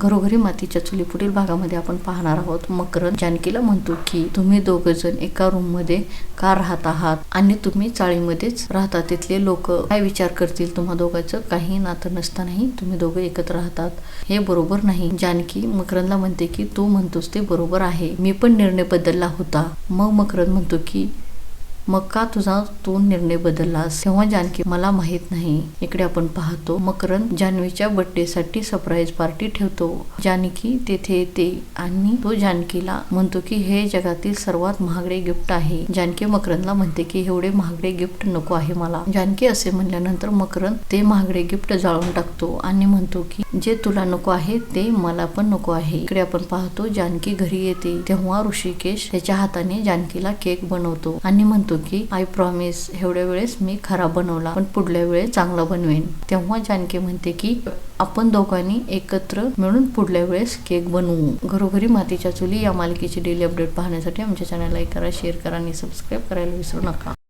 घरोघरी मातीच्या चुली पुढील भागामध्ये आपण पाहणार आहोत मकरंद. जानकीला म्हणतो की तुम्ही दोघ जण एका रूममध्ये का राहत आहात? आणि तुम्ही चाळीमध्येच राहता. तिथले लोक काय विचार करतील? तुम्हा दोघांचं काही नातं नसतानाही तुम्ही दोघं एकत्र राहतात. हे बरोबर नाही. जानकी मकरनला म्हणते की तू म्हणतोस ते बरोबर आहे. मी पण निर्णय बदलला होता. मग मकरंद म्हणतो की मग का तुझा तू निर्णय बदललास तेव्हा जानकी मला माहीत नाही. इकडे आपण पाहतो. मकरंद जान्हवीच्या बर्थडे साठी सरप्राईज पार्टी ठेवतो. जानकी तेथे येते आणि तो जानकीला म्हणतो की हे जगातील सर्वात महागडे गिफ्ट आहे. जानकी मकरंदला म्हणते की एवढे महागडे गिफ्ट नको आहे मला. जानकी असे म्हणल्यानंतर मकरंद ते महागडे गिफ्ट जाळून टाकतो आणि म्हणतो की जे तुला नको आहे ते मला पण नको आहे. इकडे आपण पाहतो जानकी घरी येते. तेव्हा ऋषिकेश त्याच्या हाताने जानकीला केक बनवतो आणि म्हणतो की आय प्रॉमिस एवढ्या वेळेस मी खराब बनवला पण पुढल्या वेळेस चांगला बनवेन. तेव्हा जानकी म्हणते की आपण दोघांनी एकत्र मिळून पुढल्या वेळेस केक बनवू. घरोघरी मातीच्या चुली या मालिकेची डेली अपडेट पाहण्यासाठी आमच्या चॅनलला एक करा शेअर करा आणि सबस्क्राईब करायला विसरू नका.